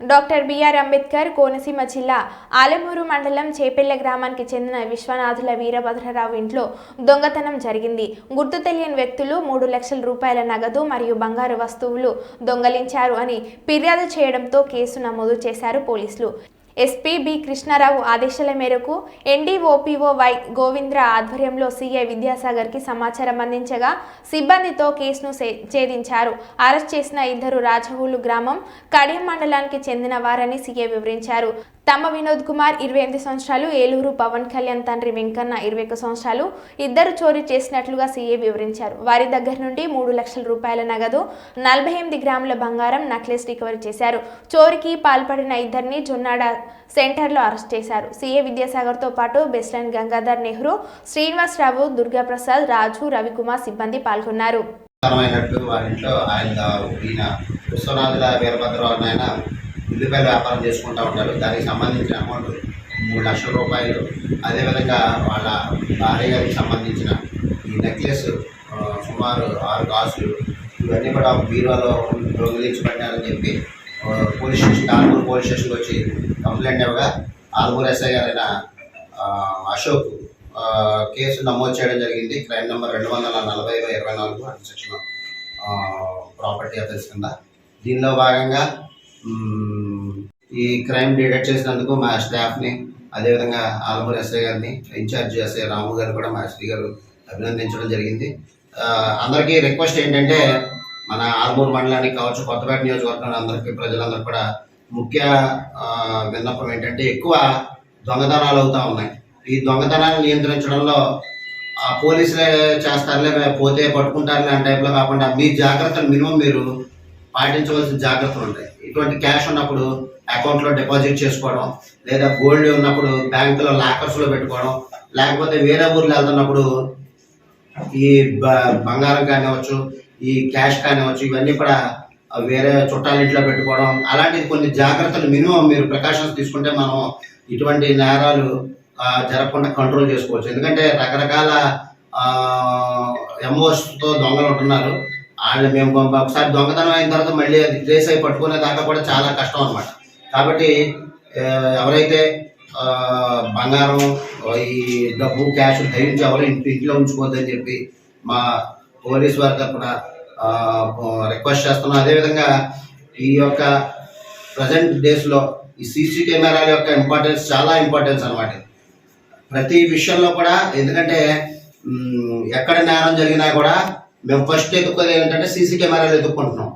Doctor BR Ambedkar Konaseema జిల్లా ఆలమూరు మండలం చేపెళ్ళ గ్రామానికి చెందిన విశ్వనాథుల వీరభద్రరావు ఇంట్లో దొంగతనం జరిగింది. గుర్తు తెలియని వ్యక్తులు మూడు లక్షల రూపాయల నగదు మరియు బంగారు వస్తువులు దొంగలించారు అని ఫిర్యాదు చేయడంతో కేసు నమోదు చేశారు పోలీసులు. ఎస్పీ బి కృష్ణారావు ఆదేశాల మేరకు ఎన్డీఓపీఓ వై గోవింద్ర ఆధ్వర్యంలో సీఐ విద్యాసాగర్కి సమాచారం అందించగా సిబ్బందితో కేసును ఛేదించారు. అరెస్ట్ చేసిన ఇద్దరు రాజహూలు గ్రామం కడియం మండలానికి చెందిన వారని సీఐ వివరించారు. తమ్మ వినోద్ కుమార్ ఇరవై ఎనిమిది సంవత్సరాలు ఏలూరు పవన్ కళ్యాణ్ తండ్రి వెంకన్న ఇరవై ఒక్క సంవత్సరాలు ఇద్దరు చోరీ చేసినట్లుగా సీఏ వివరించారు. వారి దగ్గర నుండి మూడు లక్షల రూపాయల నగదు నలభై ఎనిమిది గ్రాముల బంగారం నక్లెస్ రికవరీ చేశారు. చోరీకి పాల్పడిన ఇద్దరిని జొన్నాడ సెంటర్లో అరెస్ట్ చేశారు. సీఏ విద్యాసాగర్తో పాటు బెస్లైన్ గంగాధర్ నెహ్రూ శ్రీనివాసరావు దుర్గాప్రసాద్ రాజు రవికుమార్ సిబ్బంది పాల్గొన్నారు. ఉల్లిపాయల వ్యాపారం చేసుకుంటూ ఉంటారు. దానికి సంబంధించిన అమౌంట్ మూడు లక్షల రూపాయలు. అదేవిధంగా వాళ్ళ భార్య గారికి సంబంధించిన ఈ నెక్లెస్ సుమారు ఆరు కాసులు. ఇవన్నీ కూడా బీరువాలో దొంగిలించబడ్డారని చెప్పి పోలీస్ స్టేషన్ ఆల్మూరు పోలీస్ స్టేషన్కి వచ్చి కంప్లైంట్ ఇవ్వగా ఆల్మూరు ఎస్ఐ గారైన అశోక్ కేసు నమోదు చేయడం జరిగింది. క్రైమ్ నెంబర్ రెండు వందల నలభై ఇరవై నాలుగు అండ్ సెక్షన్ ప్రాపర్టీ అఫెన్స్ కింద. దీనిలో భాగంగా ఈ క్రైమ్ డిటెక్ట్ చేసినందుకు మా స్టాఫ్ని అదేవిధంగా ఆల్మూరు ఎస్ఐ గారిని ఇన్ఛార్జ్ ఎస్ఐ రాము గారు కూడా మా ఎస్పీ గారు అభినందించడం జరిగింది. అందరికీ రిక్వెస్ట్ ఏంటంటే మన ఆర్మూర్ మండలానికి కావచ్చు కొత్తపేట నియోజకవర్గంలో అందరికీ ప్రజలందరూ కూడా ముఖ్య విన్నపం ఏంటంటే ఎక్కువ దొంగతనాలు అవుతా ఉన్నాయి. ఈ దొంగతనాన్ని నియంత్రించడంలో ఆ పోలీసులే చేస్తారులే పోతే పట్టుకుంటారులే అనే టైప్లో కాకుండా మీ జాగ్రత్తలు మినిమం మీరు పాటించవలసిన జాగ్రత్తలు ఉంటాయి. ఇటువంటి క్యాష్ ఉన్నప్పుడు అకౌంట్లో డిపాజిట్ చేసుకోవడం లేదా గోల్డ్ ఉన్నప్పుడు బ్యాంకులో లాకర్స్లో పెట్టుకోవడం లేకపోతే వేరే ఊర్లో వెళ్తున్నప్పుడు ఈ బ- బంగారం కానివ్వచ్చు ఈ క్యాష్ కానివచ్చు ఇవన్నీ కూడా వేరే చుట్టాల ఇంట్లో పెట్టుకోవడం అలాంటి కొన్ని జాగ్రత్తలు మినిమం మీరు ప్రికాషన్స్ తీసుకుంటే మనం ఇటువంటి నేరాలు జరగకుండా కంట్రోల్ చేసుకోవచ్చు. ఎందుకంటే రకరకాల ఎంఓస్తో దొంగలు ఉంటున్నారు. వాళ్ళు మేము ఒకసారి దొంగతనం అయిన తర్వాత మళ్ళీ అది ట్రేస్ అయి పట్టుకునే దాకా కూడా చాలా కష్టం అనమాట కాబట్టి ఎవరైతే బంగారం ఈ డబ్బు క్యాష్ ధరించి ఎవరు ఇంటి ఇంట్లో ఉంచుకోవద్దని చెప్పి మా పోలీస్ వారి తరఫున రిక్వెస్ట్ చేస్తున్నాం. అదేవిధంగా ఈ యొక్క ప్రజెంట్ డేస్లో ఈ సీసీ కెమెరాల యొక్క ఇంపార్టెన్స్ చాలా ఇంపార్టెన్స్ అనమాట ప్రతి విషయంలో కూడా ఎందుకంటే ఎక్కడ నేరం జరిగినా కూడా మేము ఫస్ట్ ఎత్తుక్కోది ఏంటంటే సీసీ కెమెరాలు ఎత్తుక్కుంటున్నాం.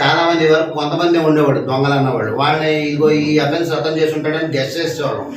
చాలా మంది వరకు కొంతమంది ఉండేవాడు దొంగలు అన్నవాళ్ళు. వాడిని ఇదిగో ఈ అఫెన్స్ అర్థం చేసి ఉంటాడని గెస్ చేసేవాళ్ళం.